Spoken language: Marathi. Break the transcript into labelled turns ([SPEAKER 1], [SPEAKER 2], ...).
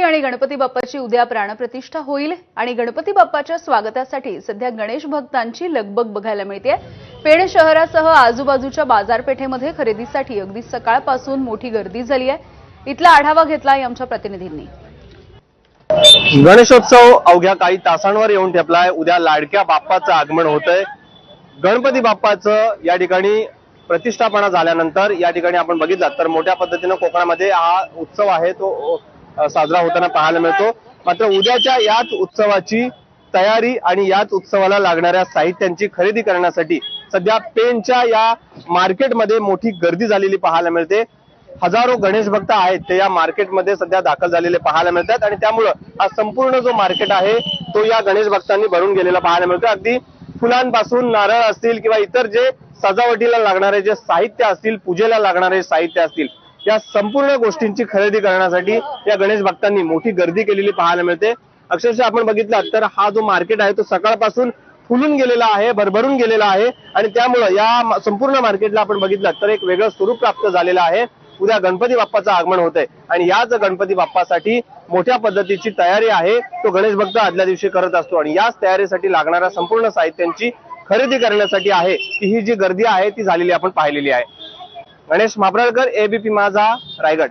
[SPEAKER 1] गणपती आणि गणपती बाप्पाची उद्या प्राणप्रतिष्ठा होईल आणि गणपती बाप्पाच्या स्वागतासाठी सध्या गणेश भक्तांची लगबग बघायला मिळते पेण शहरासह आजूबाजूच्या बाजारपेठेमध्ये खरेदीसाठी अगदी सकाळपासून मोठी गर्दी झाली आहे. इथला आढावा घेतला आमच्या प्रतिनिधींनी.
[SPEAKER 2] गणेशोत्सव अवघ्या काही तासांवर येऊन ठेपलाय. उद्या लाडक्या बाप्पाचं आगमन होतंय. गणपती बाप्पाचं या ठिकाणी प्रतिष्ठापना झाल्यानंतर या ठिकाणी आपण बघितलं तर मोठ्या पद्धतीनं कोकणामध्ये हा उत्सव आहे. तो साजरा होताना पाहायला मिळतो. मात्र उद्याच्या याच उत्सवाची तयारी आणि याच उत्सवाला लागणाऱ्या साहित्यांची खरेदी करण्यासाठी सध्या पेनच्या या मार्केटमध्ये मोठी गर्दी झालेली पाहायला मिळते. हजारो गणेश भक्त आहेत ते या मार्केटमध्ये सध्या दाखल झालेले पाहायला मिळतात आणि त्यामुळं हा संपूर्ण जो मार्केट आहे तो या गणेश भक्तांनी भरून गेलेला पाहायला मिळतो. अगदी फुलांपासून नारळ असतील किंवा इतर जे सजावटीला लागणारे जे साहित्य असतील पूजेला लागणारे साहित्य असतील या संपूर्ण गोष्टींची खरेदी करण्यासाठी या गणेश भक्तांनी मोठी गर्दी केलेली पाहायला मिळते. अक्षरशः आपण बघितलं तर हा जो मार्केट आहे तो सकाळपासून फुलून गेलेला आहे भरभरून गेलेला आहे आणि त्यामुळं या संपूर्ण मार्केटला आपण बघितलं तर एक वेगळं स्वरूप प्राप्त झालेलं आहे. उद्या गणपती बाप्पाचं आगमन होत आहे आणि याच गणपती बाप्पासाठी मोठ्या पद्धतीची तयारी आहे. तो गणेश भक्त आदल्या दिवशी करत असतो आणि याच तयारीसाठी लागणाऱ्या संपूर्ण साहित्यांची खरेदी करण्यासाठी आहे. की ही जी गर्दी आहे ती झालेली आपण पाहिलेली आहे. गणेश माबराळकर एबीपी माझा रायगड.